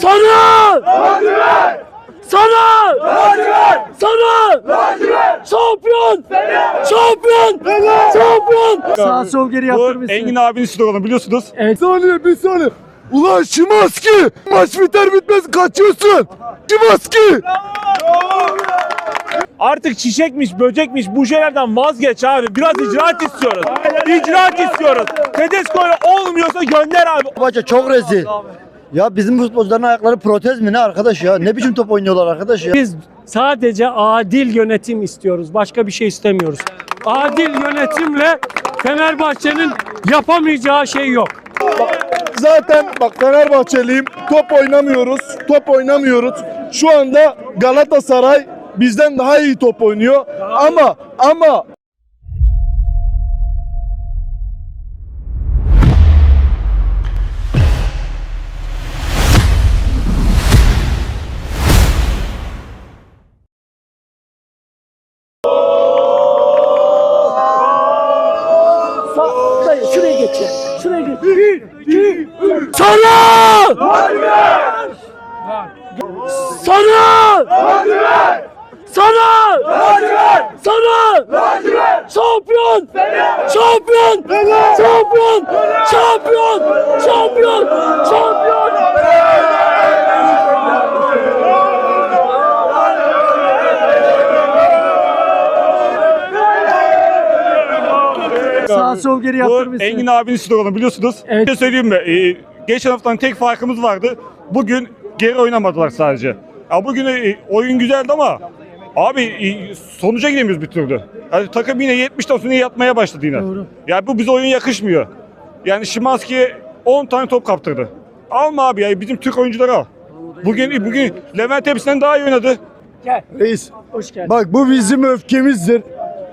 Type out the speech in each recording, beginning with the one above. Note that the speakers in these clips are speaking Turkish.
Sana! Sana! Sana! Şampiyon! Şampiyon! Şampiyon! Sağ sol geri yaptır Bu mısın? Engin abinin sloganı biliyorsunuz. Evet. Bir saniye bir saniye. Ulan Şimanski! Maç biter bitmez kaçıyorsun. Şimanski! Artık çiçekmiş, böcekmiş bu şeylerden vazgeç abi. Biraz icraat istiyoruz. İcraat istiyoruz. Tedesco'yla olmuyorsa gönder abi. Fenerbahçe çok rezil. Ya bizim futbolcuların ayakları protez mi ne arkadaş ya? Ne biçim top oynuyorlar arkadaş ya? Biz sadece adil yönetim istiyoruz. Başka bir şey istemiyoruz. Adil yönetimle Fenerbahçe'nin yapamayacağı şey yok. Zaten bak Fenerbahçeliyim. Top oynamıyoruz. Top oynamıyoruz. Şu anda Galatasaray bizden daha iyi top oynuyor. Ama ama Şuraya ya. Şuraya geç. sana! Sana! Sana! Sana! Şampiyon! Şampiyon! Şampiyon! Şampiyon! Şampiyon! Şampiyon! Sağ sol geri yaptır Bu? Engin abinin sloganı biliyorsunuz. Evet. Bir şey söyleyeyim mi? Ee, geçen haftanın tek farkımız vardı. Bugün geri oynamadılar sadece. Ya bugün e, oyun güzeldi ama abi e, sonuca gidemiyoruz bir türlü. Yani takım yine 70'ten sonra yatmaya başladı yine. Doğru. Ya bu bize oyun yakışmıyor. Yani Şimanski'ye 10 tane top kaptırdı. Alma abi ya bizim Türk oyuncuları al. Bugün bugün Levent hepsinden daha iyi oynadı. Gel. Reis Hoş geldin. bak bu bizim öfkemizdir.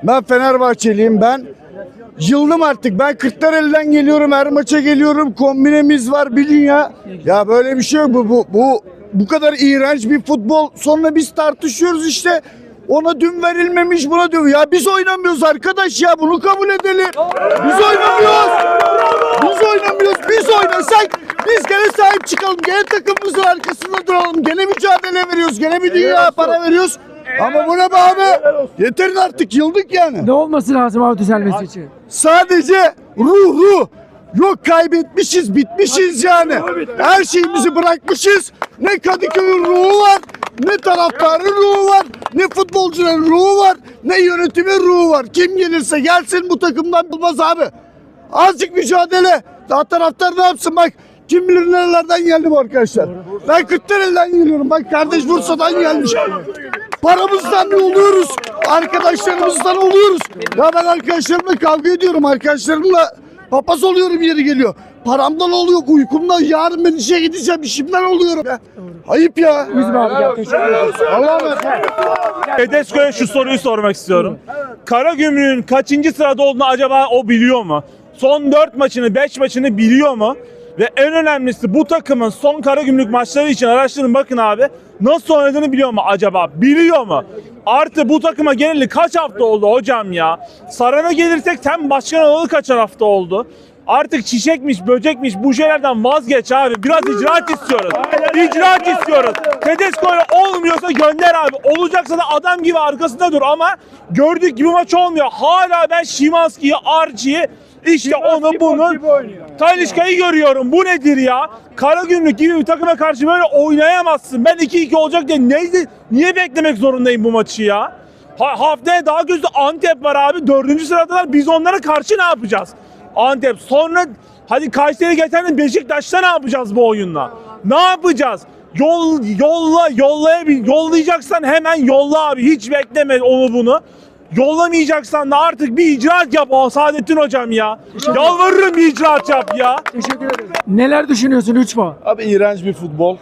Ben Fenerbahçeliyim ben. Yıldım artık. Ben Kırklareli'den geliyorum. Her maça geliyorum. Kombinemiz var bir dünya. Ya böyle bir şey yok. Bu, bu, bu, bu kadar iğrenç bir futbol. Sonra biz tartışıyoruz işte. Ona dün verilmemiş buna dün. Ya biz oynamıyoruz arkadaş ya. Bunu kabul edelim. Biz oynamıyoruz. Biz oynamıyoruz. Biz oynasak biz gene sahip çıkalım. Gene takımımızın arkasında duralım. Gene mücadele veriyoruz. Gene bir dünya para veriyoruz. Ama bu ne be abi? Yeterin artık yıldık yani. Ne olması lazım abi düzelmesi için? Sadece ruh ruh. Yok kaybetmişiz, bitmişiz yani. Her şeyimizi bırakmışız. Ne Kadıköy'ün ruhu var, ne taraftarın ruhu var, ne futbolcuların ruhu var, ne yönetimin ruhu var. Kim gelirse gelsin bu takımdan bulmaz abi. Azıcık mücadele. Daha taraftar ne yapsın bak. Kim bilir nerelerden geldi bu arkadaşlar. Ben Kırklareli'den geliyorum. Bak kardeş Bursa'dan gelmiş. Paramızdan oluyoruz. Arkadaşlarımızdan oluyoruz. Ya ben arkadaşlarımla kavga ediyorum. Arkadaşlarımla papaz oluyorum yeri geliyor. Paramdan oluyor, uykumdan. Yarın ben işe gideceğim, işimden oluyorum. Ya. Ayıp ya. Üzme abi gel teşekkür emanet. Tedesco'ya şu soruyu sormak istiyorum. Karagümrük'ün kaçıncı sırada olduğunu acaba o biliyor mu? Son 4 maçını, 5 maçını biliyor mu? Ve en önemlisi bu takımın son Karagümrük maçları için araştırın bakın abi. Nasıl oynadığını biliyor mu acaba? Biliyor mu? Artı bu takıma geleli kaç hafta oldu hocam ya? Saran'a gelirsek sen başkan olalı kaç hafta oldu? Artık çiçekmiş, böcekmiş bu şeylerden vazgeç abi. Biraz icraat istiyoruz. İcraat istiyoruz. Tedesco'yla olmuyorsa gönder abi. Olacaksa da adam gibi arkasında dur ama gördük gibi maç olmuyor. Hala ben Şimanski'yi, Archie'yi işte onu bunu Talişka'yı görüyorum. Bu nedir ya? Karagümrük gibi bir takıma karşı böyle oynayamazsın. Ben 2-2 olacak diye neydi? Niye beklemek zorundayım bu maçı ya? Ha, haftaya daha gözde Antep var abi. Dördüncü sıradalar. Biz onlara karşı ne yapacağız? Antep. Sonra hadi Kayseri geçen Beşiktaş'ta ne yapacağız bu oyunla? Ne yapacağız? Yol yolla yollayabil yollayacaksan hemen yolla abi. Hiç bekleme onu bunu. Yollamayacaksan da artık bir icraat yap o Saadettin hocam ya. Yalvarırım bir icraat yap ya. Teşekkür ederim. Neler düşünüyorsun Uçma? Abi iğrenç bir futbol.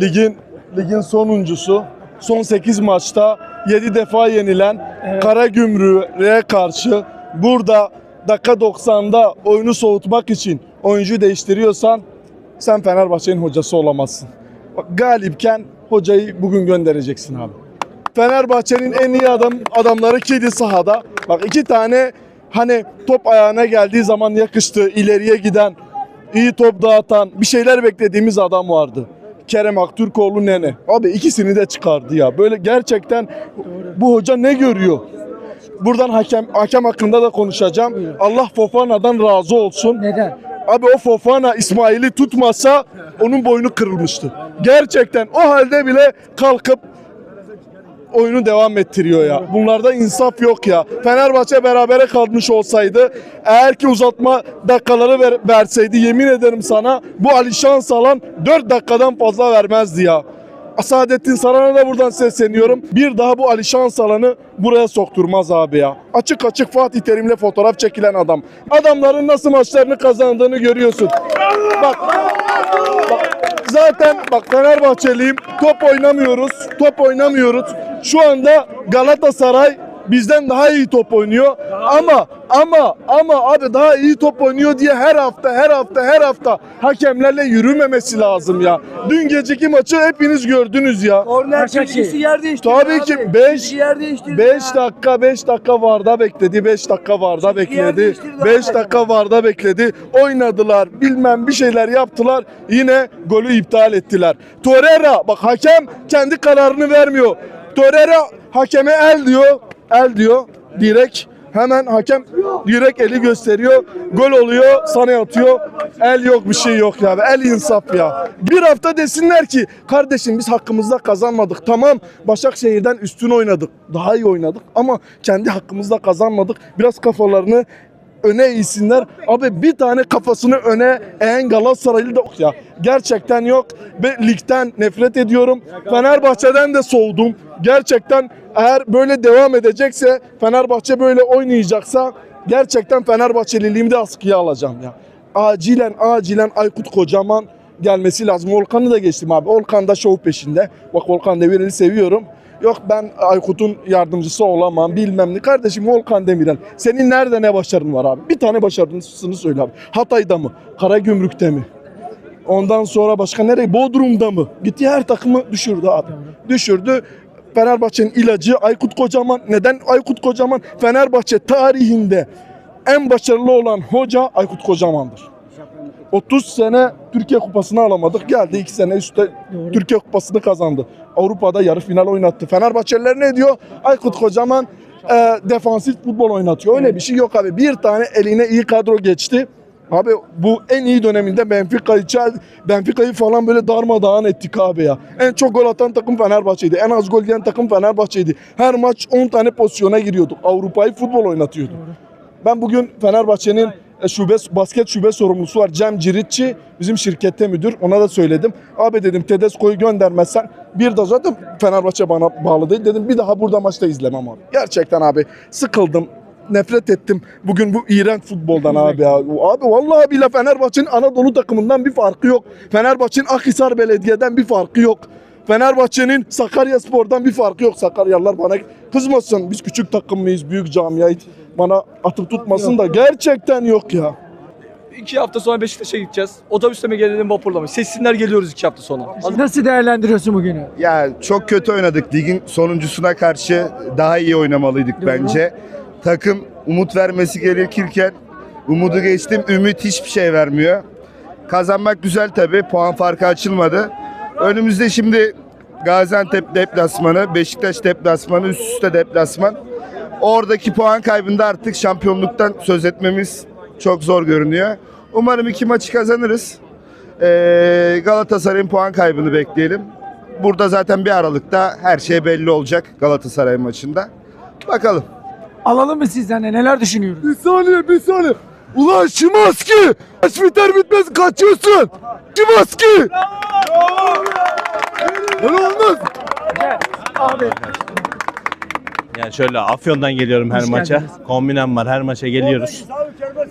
Ligin ligin sonuncusu. Son 8 maçta 7 defa yenilen Karagümrük'e karşı burada dakika 90'da oyunu soğutmak için oyuncu değiştiriyorsan sen Fenerbahçe'nin hocası olamazsın. Bak, galipken hocayı bugün göndereceksin abi. Fenerbahçe'nin en iyi adam adamları kedi sahada. Bak iki tane hani top ayağına geldiği zaman yakıştı ileriye giden iyi top dağıtan, bir şeyler beklediğimiz adam vardı. Kerem Aktürkoğlu Nene. Abi ikisini de çıkardı ya. Böyle gerçekten bu hoca ne görüyor? Buradan hakem hakem hakkında da konuşacağım. Allah Fofana'dan razı olsun. Neden? Abi o Fofana İsmail'i tutmasa onun boynu kırılmıştı. Gerçekten o halde bile kalkıp oyunu devam ettiriyor ya. Bunlarda insaf yok ya. Fenerbahçe berabere kalmış olsaydı eğer ki uzatma dakikaları ver- verseydi yemin ederim sana bu Alişan Salan 4 dakikadan fazla vermezdi ya. Saadettin Saran'a da buradan sesleniyorum. Bir daha bu Alişan Salan'ı buraya sokturmaz abi ya. Açık açık Fatih Terim'le fotoğraf çekilen adam. Adamların nasıl maçlarını kazandığını görüyorsun. Bak Bak, zaten bak Fenerbahçeliyim. Top oynamıyoruz. Top oynamıyoruz. Şu anda Galatasaray bizden daha iyi top oynuyor. Ama ama ama abi daha iyi top oynuyor diye her hafta her hafta her hafta hakemlerle yürümemesi lazım ya. Dün geceki maçı hepiniz gördünüz ya. Korner çizgisi yer değiştirdi Tabii ki 5 yer değiştirdi 5 dakika 5 dakika varda bekledi. 5 dakika varda bekledi. değiştirdi 5 abi. dakika varda bekledi. Oynadılar. Bilmem bir şeyler yaptılar. Yine golü iptal ettiler. Torreira bak hakem kendi kararını vermiyor. Torreira hakeme el diyor. El diyor. Direkt hemen hakem direkt eli gösteriyor. Gol oluyor. Sana atıyor. El yok bir şey yok ya. El insaf ya. Bir hafta desinler ki kardeşim biz hakkımızda kazanmadık. Tamam Başakşehir'den üstün oynadık. Daha iyi oynadık ama kendi hakkımızda kazanmadık. Biraz kafalarını öne eğsinler. Abi bir tane kafasını öne eğen Galatasaraylı da ya. Gerçekten yok. Ve ligden nefret ediyorum. Fenerbahçe'den de soğudum. Gerçekten eğer böyle devam edecekse Fenerbahçe böyle oynayacaksa gerçekten Fenerbahçeliliğimi de askıya alacağım ya. Acilen acilen Aykut Kocaman gelmesi lazım. Volkan'ı da geçtim abi. Volkan da şov peşinde. Bak Volkan Demirel'i seviyorum. Yok ben Aykut'un yardımcısı olamam bilmem ne. Kardeşim Volkan Demirel senin nerede ne başarın var abi? Bir tane başarısını söyle abi. Hatay'da mı? Karagümrük'te mi? Ondan sonra başka nereye? Bodrum'da mı? Gitti her takımı düşürdü abi. Düşürdü. Fenerbahçe'nin ilacı Aykut Kocaman. Neden Aykut Kocaman? Fenerbahçe tarihinde en başarılı olan hoca Aykut Kocaman'dır. 30 sene Türkiye Kupası'nı alamadık. Geldi 2 sene üstte Türkiye Kupası'nı kazandı. Avrupa'da yarı final oynattı. Fenerbahçeliler ne diyor? Aykut Kocaman e, defansif futbol oynatıyor. Öyle bir şey yok abi. Bir tane eline iyi kadro geçti. Abi bu en iyi döneminde Benfica'yı Benfica'yı falan böyle darmadağın ettik abi ya. En çok gol atan takım Fenerbahçe'ydi. En az gol yiyen takım Fenerbahçe'ydi. Her maç 10 tane pozisyona giriyorduk. Avrupa'yı futbol oynatıyorduk. Ben bugün Fenerbahçe'nin şube basket şube sorumlusu var Cem Ciritçi bizim şirkette müdür ona da söyledim. Abi dedim Tedesco'yu göndermezsen bir de zaten Fenerbahçe bana bağlı değil dedim bir daha burada maçta izlemem abi. Gerçekten abi sıkıldım. Nefret ettim bugün bu iğrenç futboldan abi ya. Abi vallahi bile Fenerbahçe'nin Anadolu takımından bir farkı yok. Fenerbahçe'nin Akhisar Belediye'den bir farkı yok. Fenerbahçe'nin Sakarya Spor'dan bir farkı yok. Sakaryalılar bana kızmasın. Biz küçük takım mıyız? Büyük camiayız. Bana atıp tutmasın da gerçekten yok ya. İki hafta sonra Beşiktaş'a gideceğiz. Otobüste mi gelelim vapurla mı? Sessinler geliyoruz iki hafta sonra. Nasıl değerlendiriyorsun bugünü? Ya çok kötü oynadık. Ligin sonuncusuna karşı daha iyi oynamalıydık bence. Takım umut vermesi gerekirken umudu geçtim. Ümit hiçbir şey vermiyor. Kazanmak güzel tabii. Puan farkı açılmadı. Önümüzde şimdi Gaziantep deplasmanı, Beşiktaş deplasmanı, üst üste deplasman. Oradaki puan kaybında artık şampiyonluktan söz etmemiz çok zor görünüyor. Umarım iki maçı kazanırız. Ee, Galatasaray'ın puan kaybını bekleyelim. Burada zaten bir Aralık'ta her şey belli olacak Galatasaray maçında. Bakalım. Alalım mı sizden de neler düşünüyoruz? Bir saniye bir saniye. Ulan Şimanski! Maç biter bitmez kaçıyorsun. Şimanski! Böyle olmaz. Abi Yani şöyle Afyon'dan geliyorum her Hoş maça. geldiniz. Kombinem var her maça geliyoruz.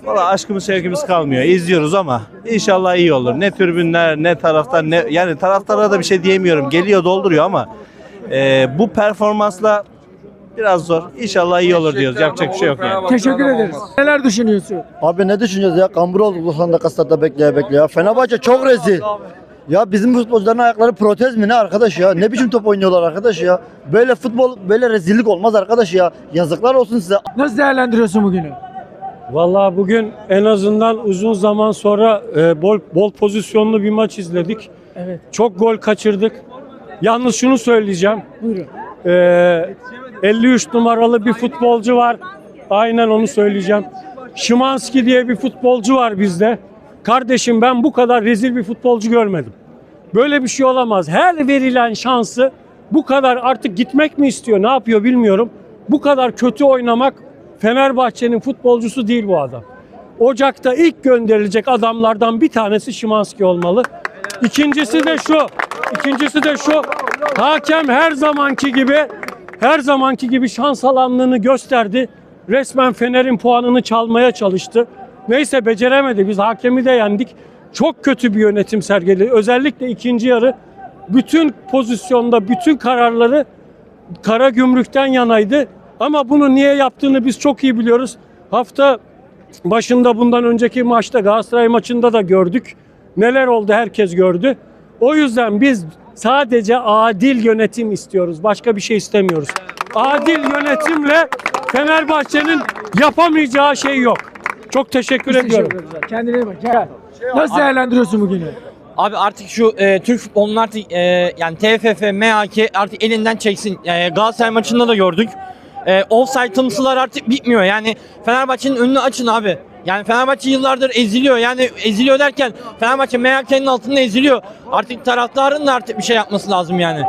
Valla aşkımız sevgimiz kalmıyor. İzliyoruz ama inşallah iyi olur. Ne tribünler ne taraftar ne yani taraftara da bir şey diyemiyorum. Geliyor dolduruyor ama e, bu performansla biraz zor. İnşallah iyi olur diyoruz. Yapacak bir şey yok yani. teşekkür ederiz. Neler düşünüyorsun? Abi ne düşüneceğiz ya? Kambur olduk 90 dakika statta bekleye bekleye. Fenerbahçe çok rezil. Ya bizim futbolcuların ayakları protez mi ne arkadaş ya? Ne biçim top oynuyorlar arkadaş ya? Böyle futbol, böyle rezillik olmaz arkadaş ya. Yazıklar olsun size. Nasıl değerlendiriyorsun bugünü? Vallahi bugün en azından uzun zaman sonra e, bol, bol pozisyonlu bir maç izledik. Evet. Çok gol kaçırdık. Yalnız şunu söyleyeceğim. Buyurun. Ee, 53 numaralı bir futbolcu var. Aynen onu söyleyeceğim. Şimanski diye bir futbolcu var bizde. Kardeşim ben bu kadar rezil bir futbolcu görmedim. Böyle bir şey olamaz. Her verilen şansı bu kadar artık gitmek mi istiyor ne yapıyor bilmiyorum. Bu kadar kötü oynamak Fenerbahçe'nin futbolcusu değil bu adam. Ocak'ta ilk gönderilecek adamlardan bir tanesi Şimanski olmalı. İkincisi de şu. İkincisi de şu. Hakem her zamanki gibi her zamanki gibi şans alanlığını gösterdi. Resmen Fener'in puanını çalmaya çalıştı. Neyse beceremedi. Biz hakemi de yendik. Çok kötü bir yönetim sergiledi. Özellikle ikinci yarı bütün pozisyonda bütün kararları kara gümrükten yanaydı. Ama bunu niye yaptığını biz çok iyi biliyoruz. Hafta başında bundan önceki maçta Galatasaray maçında da gördük. Neler oldu herkes gördü. O yüzden biz sadece adil yönetim istiyoruz. Başka bir şey istemiyoruz. Adil yönetimle Fenerbahçe'nin yapamayacağı şey yok. Çok teşekkür Biz ediyorum. teşekkür ederiz. Kendine iyi bak. Gel. Nasıl değerlendiriyorsun bugünü? Abi artık şu e, Türk futbolunun artık e, yani TFF, MHK artık elinden çeksin. E, Galatasaray maçında da gördük. E, offside tımsılar artık bitmiyor. Yani Fenerbahçe'nin önünü açın abi. Yani Fenerbahçe yıllardır eziliyor. Yani eziliyor derken Fenerbahçe MHK'nin altında eziliyor. Artık taraftarın da artık bir şey yapması lazım yani.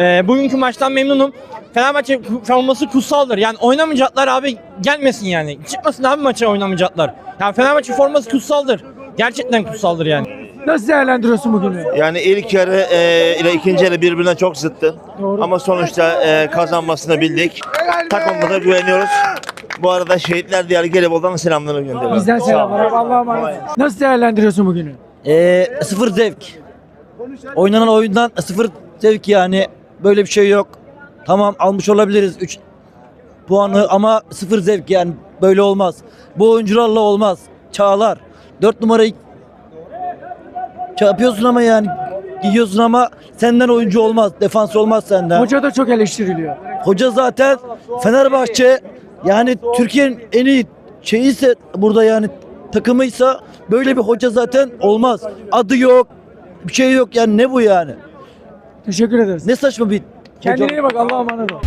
E, bugünkü maçtan memnunum. Fenerbahçe forması kutsaldır. Yani oynamayacaklar abi gelmesin yani. Çıkmasın abi maça oynamayacaklar. Yani Fenerbahçe forması kutsaldır. Gerçekten kutsaldır yani. Nasıl değerlendiriyorsun bugünü? Yani ilk yarı e, ile ikinci yarı birbirine çok zıttı. Doğru. Ama sonuçta e, kazanmasını bildik. Takımımıza güveniyoruz. Bu arada Şehitler Diyarı Gelibolu'dan selamlarını gönderiyorum. Bizden selamlar. Allah'a emanet. Nasıl değerlendiriyorsun bugünü? Ee, sıfır zevk. Oynanan oyundan sıfır zevk yani. Böyle bir şey yok. Tamam almış olabiliriz 3 puanı ama sıfır zevk yani böyle olmaz. Bu oyuncularla olmaz. Çağlar. 4 numarayı şey yapıyorsun ama yani giyiyorsun ama senden oyuncu olmaz. Defans olmaz senden. Hoca da çok eleştiriliyor. Hoca zaten Fenerbahçe yani Türkiye'nin en iyi şeyiyse burada yani takımıysa böyle bir hoca zaten olmaz. Adı yok. Bir şey yok yani ne bu yani? Teşekkür ederiz. Ne saçma bir Kendine iyi bak. Allah'a emanet ol.